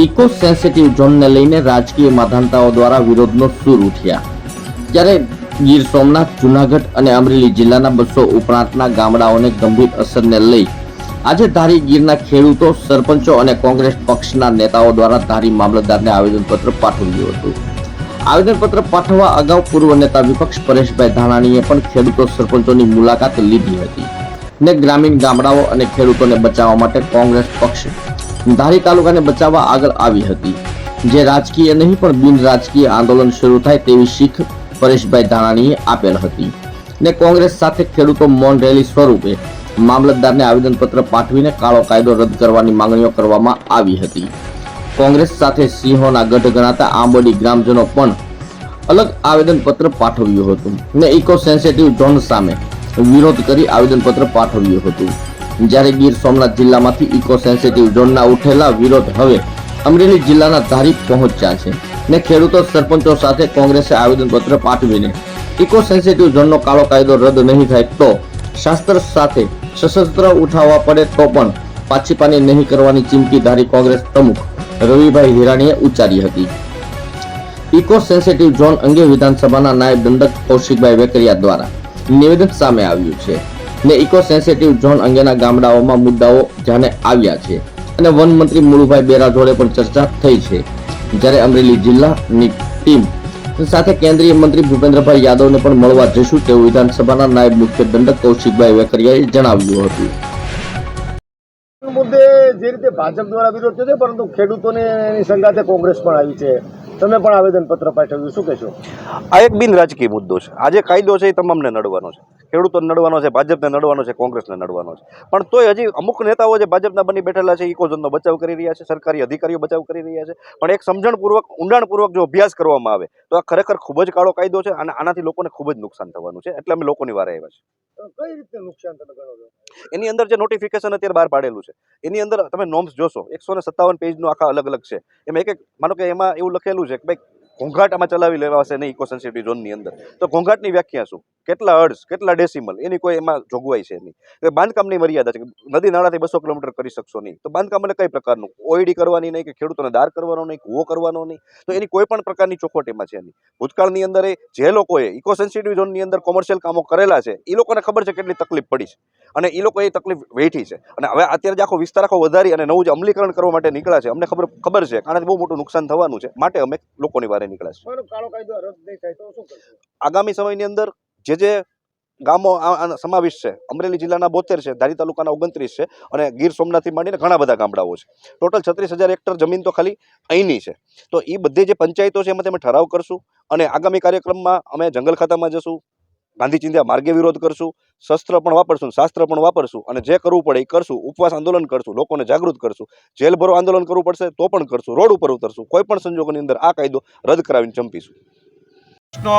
Eco sensitive ઝોનને લઈને રાજકીય માધાનતાઓ દ્વારા વિરોધનો સૂર ઉઠ્યા. જ્યારે ગીર સોમનાથ, જુનાગઢ અને અમરેલી જિલ્લાના બસો ઉપરાંતના ગામડાઓને ગંભીર અસરને લઈ આજે ધારી ગીરના ખેડૂતો, સરપંચો અને કોંગ્રેસ પક્ષના નેતાઓ દ્વારા ધારી મામલતદારને આવેદનપત્ર પાઠવ્યું હતું. આવેદનપત્ર પાઠવવા અગાઉ પૂર્વ નેતા વિપક્ષ પરેશભાઈ ધાનાણીએ પણ ખેડૂતો, સરપંચોની મુલાકાત લીધી હતી ને ગ્રામીણ ગામડાઓ અને ખેડૂતોને બચાવવા માટે કોંગ્રેસ પક્ષ ધારી તાલુકાને બચાવવા આગળ આવી હતી. જે રાજકીય નહીં, પણ બિન રાજકીય આંદોલન શરૂ થાય તેવી શીખ પરેશભાઈ ધાણાણીએ આપેલ હતી ને કોંગ્રેસ સાથે ખેડૂતો મૌન રેલી સ્વરૂપે મામલતદારને આવેદનપત્ર પાઠવીને કાળો કાયદો રદ કરવાની માંગણીઓ કરવામાં આવી હતી. કોંગ્રેસ સાથે સિંહોના ગઢ ગણાતા આંબોડી ગ્રામજનો પણ અલગ આવેદનપત્ર પાઠવ્યું હતું ને ઇકો સેન્સિટિવ ઝોન સામે વિરોધ કરી આવેદનપત્ર પાઠવ્યું હતું. જ્યારે ગીર સોમનાથ જિલ્લામાંથી ઇકો સેન્સિટિવ ઝોનના ઉઠેલા વિરોધ હવે અમરેલી જિલ્લાના ધારી પહોંચ્યા છે ને ખેડૂતો સરપંચો સાથે કોંગ્રેસે આવેદનપત્ર પાઠવીને ઇકો સેન્સિટિવ ઝોનનો કાળો કાયદો રદ નહીં થાય તો શાસ્ત્ર સાથે સશસ્ત્ર ઉઠાવવા પડે તો પણ પાછીપાની નહીં કરવાની ચીમકી ધારી કોંગ્રેસ પ્રમુખ રવિભાઈ હિરાણીએ ઉચ્ચારી હતી. ઇકો સેન્સિટિવ ઝોન અંગે વિધાનસભાના નાયબ દંડક કૌશિકભાઈ વેકરિયા દ્વારા નિવેદન સામે આવ્યું છે. ને ઇકો સેન્સિટિવ ઝોન અંગેના ગામડાઓમાં મુદ્દાઓ ધ્યાને આવ્યા છે. અને વન મંત્રી મુળુભાઈ બેરા જોડે પણ ચર્ચા થઈ છે. જ્યારે અમરેલી જિલ્લાની ટીમ સાથે કેન્દ્રીય મંત્રી ભૂપેન્દ્રભાઈ યાદવને પણ મળવા જશું તેવું વિધાનસભાના નાયબ મુખ્ય દંડક કૌશિકભાઈ વેકરિયાએ જણાવ્યું હતું. મુદ્દે જે રીતે ભાજપ દ્વારા વિરોધ થયો છે પરંતુ ખેડૂતોને એની સંગાતે કોંગ્રેસ પણ આવી છે. તમે પણ આવેદનપત્ર પાઠવ્યું શું કહેશો? આ એક બિન રાજકીય મુદ્દો છે. આજે કાયદો છે એ તમામને નડવાનો છે. ખેડૂતોને નડવાનો છે ભાજપને નડવાનો છે કોંગ્રેસને નડવાનો છે. પણ તોય હજી અમુક નેતાઓ જે ભાજપના બની બેઠેલા છે ઇકોઝોનનો બચાવ કરી રહ્યા છે સરકારી અધિકારીઓ બચાવ કરી રહ્યા છે. પણ એક સમજણપૂર્વક ઊંડાણપૂર્વક જો અભ્યાસ કરવામાં આવે તો આ ખરેખર ખૂબ જ કાળો કાયદો છે અને આનાથી લોકોને ખૂબ જ નુકસાન થવાનું છે. એટલે અમે લોકોની વારે આવ્યા છે કઈ રીતે નુકસાન તમે ગણો છો? એની અંદર જે નોટિફિકેશન અત્યારે બહાર પાડેલું છે એની અંદર તમે નોમ્સ જોશો. એકસો ને સત્તાવન પેજનું આખા અલગ અલગ છે. એમાં એક એક માનો કે એમાં એવું લખેલું છે કે ભાઈ ઘોંઘાટ આમાં ચલાવી લેવાશે નહીં ઇકો સેન્સિટિવ ઝોનની અંદર. તો ઘોંઘાટની વ્યાખ્યા શું? કેટલા અર્ડ્સ કેટલા ડેસિમલ? એની કોઈ એમાં જોગવાઈ છે નહીં. બાંધકામની મર્યાદા છે કે નદી નાળાથી બસો કિલોમીટર કરી શકશો નહીં. તો બાંધકામ એટલે કઈ પ્રકારનું? ઓઈડી કરવાની નહીં કે ખેડૂતોને દાર કરવાનો નહીં, કૂવો કરવાનો નહીં? તો એની કોઈ પણ પ્રકારની ચોખવટ એમાં છે નહીં. ભૂતકાળની અંદર જે લોકોએ ઇકો સેન્સિટિવ ઝોનની અંદર કોમર્શિયલ કામો કરેલા છે એ લોકોને ખબર છે કેટલી તકલીફ પડી છે. અને એ લોકો એ તકલીફ વેઠી છે. અને હવે અત્યારે જે આખો વિસ્તાર આખો વધારી અને નવું જે અમલીકરણ કરવા માટે નીકળ્યા છે, અમને ખબર ખબર છે કારણ કે બહુ મોટું નુકસાન થવાનું છે. માટે અમે લોકોની વારે નીકળ્યા છે. શું કરશો? આગામી સમયની અંદર જે જે ગામો સમાવિષ્ટ છે અમરેલી જિલ્લાના બોતેર છે ધારી તાલુકાના ઓગણત્રીસ છે અને ગીર સોમનાથથી માંડીને ઘણા બધા ગામડાઓ છે. ટોટલ છત્રીસ હજાર હેક્ટર જમીન તો ખાલી અહીંની છે. તો એ બધી જે પંચાયતો છે એમાં અમે ઠરાવ કરશું અને આગામી કાર્યક્રમમાં અમે જંગલ ખાતામાં જશું ગાંધી ચિંધ્યા માર્ગે વિરોધ કરશું, શસ્ત્ર પણ વાપરશું શાસ્ત્ર પણ વાપરશું અને જે કરવું પડે એ કરશું, ઉપવાસ આંદોલન કરશું, લોકોને જાગૃત કરશું, જેલ ભરો આંદોલન કરવું પડશે તો પણ કરશું, રોડ ઉપર ઉતરશું, કોઈ પણ સંજોગોની અંદર આ કાયદો રદ કરાવીને ચંપીશું. પ્રશ્નો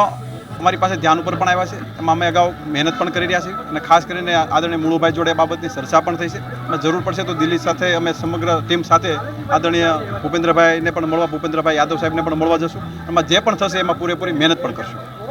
અમારી પાસે ધ્યાન ઉપર પણ આવ્યા છે, એમાં અમે અગાઉ મહેનત પણ કરી રહ્યા છીએ અને ખાસ કરીને આદરણીય મુળુભાઈ જોડે બાબતની ચર્ચા પણ થઈ છે. અને જરૂર પડશે તો દિલ્હી સાથે અમે સમગ્ર ટીમ સાથે આદરણીય ભૂપેન્દ્રભાઈને પણ મળવા, ભૂપેન્દ્રભાઈ યાદવ સાહેબને પણ મળવા જશું. એમાં જે પણ થશે એમાં પૂરેપૂરી મહેનત પણ કરશું.